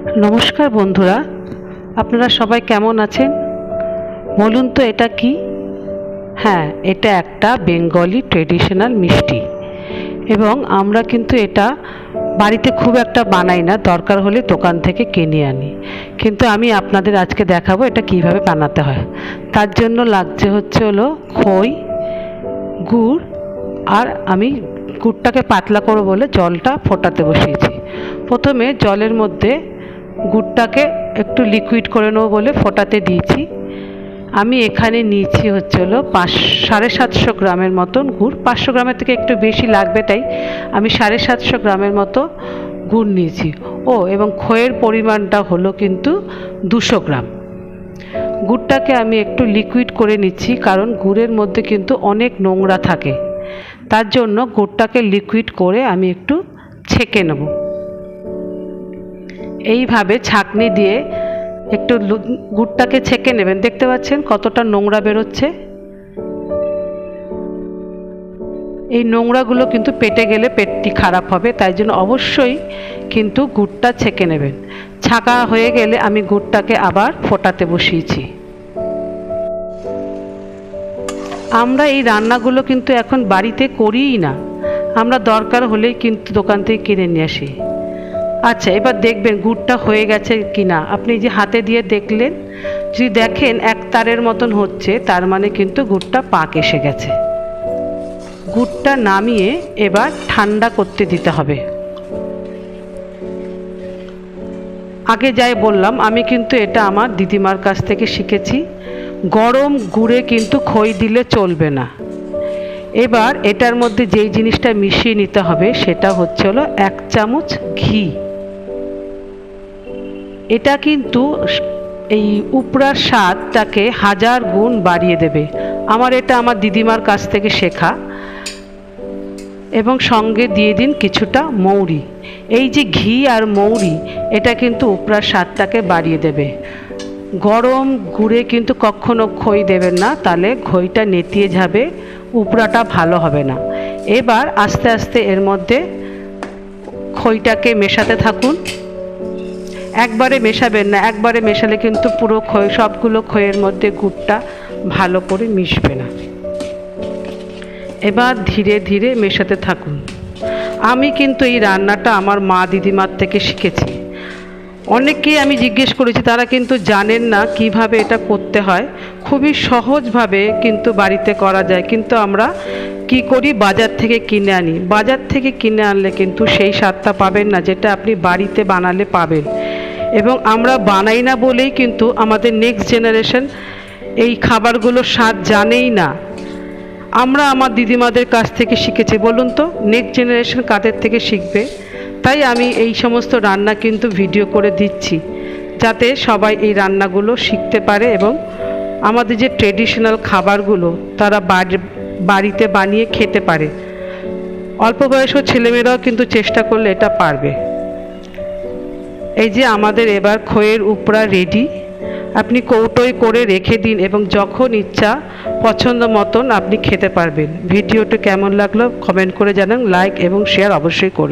নমস্কার বন্ধুরা, আপনারা সবাই কেমন আছেন? বলুন তো এটা কি? হ্যাঁ এটা একটা বেঙ্গলি ট্রেডিশনাল মিষ্টি। এবং আমরা কিন্তু এটা বাড়িতে খুব একটা বানাই না, দরকার হলে দোকান থেকে কিনে আনি। কিন্তু আমি আপনাদের আজকে দেখাবো এটা কীভাবে বানাতে হয়। তার জন্য লাগছে হচ্ছে হলো খই, গুড়, আর আমি গুড়টাকে পাতলা করব বলে জলটা ফোটাতে বসিয়েছি। প্রথমে জলের মধ্যে গুড়টাকে একটু লিকুইড করে নেব বলে ফোটাতে দিয়েছি। আমি এখানে নিয়েছি হচ্ছে হলো পাঁচ, সাড়ে সাতশো গ্রামের মতন গুড়। পাঁচশো গ্রামের থেকে একটু বেশি লাগবে তাই আমি সাড়ে সাতশো গ্রামের মতো গুড় নিয়েছি। ও, এবং খইয়ের পরিমাণটা হলো কিন্তু দুশো গ্রাম। গুড়টাকে আমি একটু লিকুইড করে নিচ্ছি কারণ গুড়ের মধ্যে কিন্তু অনেক নোংরা থাকে। তার জন্য গুড়টাকে লিকুইড করে আমি একটু ছেঁকে নেব। এইভাবে ছাঁকনি দিয়ে একটু গুড়টাকে ছেঁকে নেবেন। দেখতে পাচ্ছেন কতটা নোংরা বেরোচ্ছে? এই নোংরাগুলো কিন্তু পেটে গেলে পেটটি খারাপ হবে, তাই জন্য অবশ্যই কিন্তু গুড়টা ছেঁকে নেবেন। ছাকা হয়ে গেলে আমি গুড়টাকে আবার ফোটাতে বসিয়েছি। আমরা এই রান্নাগুলো কিন্তু এখন বাড়িতে করিই না। আমরা দরকার হলেই কিন্তু দোকান থেকে কিনে নিয়ে আসি। আচ্ছা এবার দেখবেন গুড়টা হয়ে গেছে কি না আপনি যে হাতে দিয়ে দেখলেন, যদি দেখেন এক তারের মতন হচ্ছে, তার মানে কিন্তু গুড়টা পাক এসে গেছে। গুড়টা নামিয়ে এবার ঠান্ডা করতে দিতে হবে। আগে যাই বললাম, আমি কিন্তু এটা আমার দিদিমার কাছ থেকে শিখেছি, গরম গুড়ে কিন্তু খই দিলে চলবে না। এবার এটার মধ্যে যেই জিনিসটা মিশিয়ে নিতে হবে, সেটা হচ্ছে হলো এক চামচ ঘি। এটা কিন্তু এই উপরার স্বাদটাকে হাজার গুণ বাড়িয়ে দেবে। আমার এটা আমার দিদিমার কাছ থেকে শেখা। এবং সঙ্গে দিয়ে দিন কিছুটা মৌরি। এই যে ঘি আর মৌরি, এটা কিন্তু উপরার স্বাদটাকে বাড়িয়ে দেবে। গরম গুড়ে কিন্তু কখনো খই দেবেন না, তাহলে খইটা নেতিয়ে যাবে, উপরাটা ভালো হবে না। এবার আস্তে আস্তে এর মধ্যে খইটাকে মেশাতে থাকুন। একবারে মেশাবেন না, একবারে মেশালে কিন্তু পুরো খই সবগুলো খইয়ের মধ্যে গুড়টা ভালো করে মিশবে না। এবার ধীরে ধীরে মেশাতে থাকুন। আমি কিন্তু এই রান্নাটা আমার মা দিদিমার থেকে শিখেছি। অনেককেই আমি জিজ্ঞেস করেছি, তারা কিন্তু জানেন না কীভাবে এটা করতে হয়। খুবই সহজভাবে কিন্তু বাড়িতে করা যায়, কিন্তু আমরা কি করি? বাজার থেকে কিনে আনি। বাজার থেকে কিনে আনলে কিন্তু সেই স্বাদটা পাবেন না, যেটা আপনি বাড়িতে বানালে পাবেন। এবং আমরা বানাই না বলেই কিন্তু আমাদের নেক্সট জেনারেশন এই খাবারগুলোর স্বাদ জানেই না। আমরা আমার দিদিমাদের কাছ থেকে শিখেছি, বলুন তো নেক্সট জেনারেশন কাদের থেকে শিখবে? তাই আমি এই সমস্ত রান্না কিন্তু ভিডিও করে দিচ্ছি, যাতে সবাই এই রান্নাগুলো শিখতে পারে এবং আমাদের যে ট্রেডিশনাল খাবারগুলো তারা বাড়িতে বানিয়ে খেতে পারে। অল্প বয়স্ক ছেলেমেয়েরাও কিন্তু চেষ্টা করলে এটা পারবে। এই যে আমাদের এবার খয়ের উপরা রেডি আপনি কৌটোয় করে রেখে দিন এবং যখন ইচ্ছা, পছন্দ মতন আপনি খেতে পারবেন। ভিডিওটি কেমন লাগল কমেন্ট করে জানান লাইক এবং শেয়ার অবশ্যই করবেন।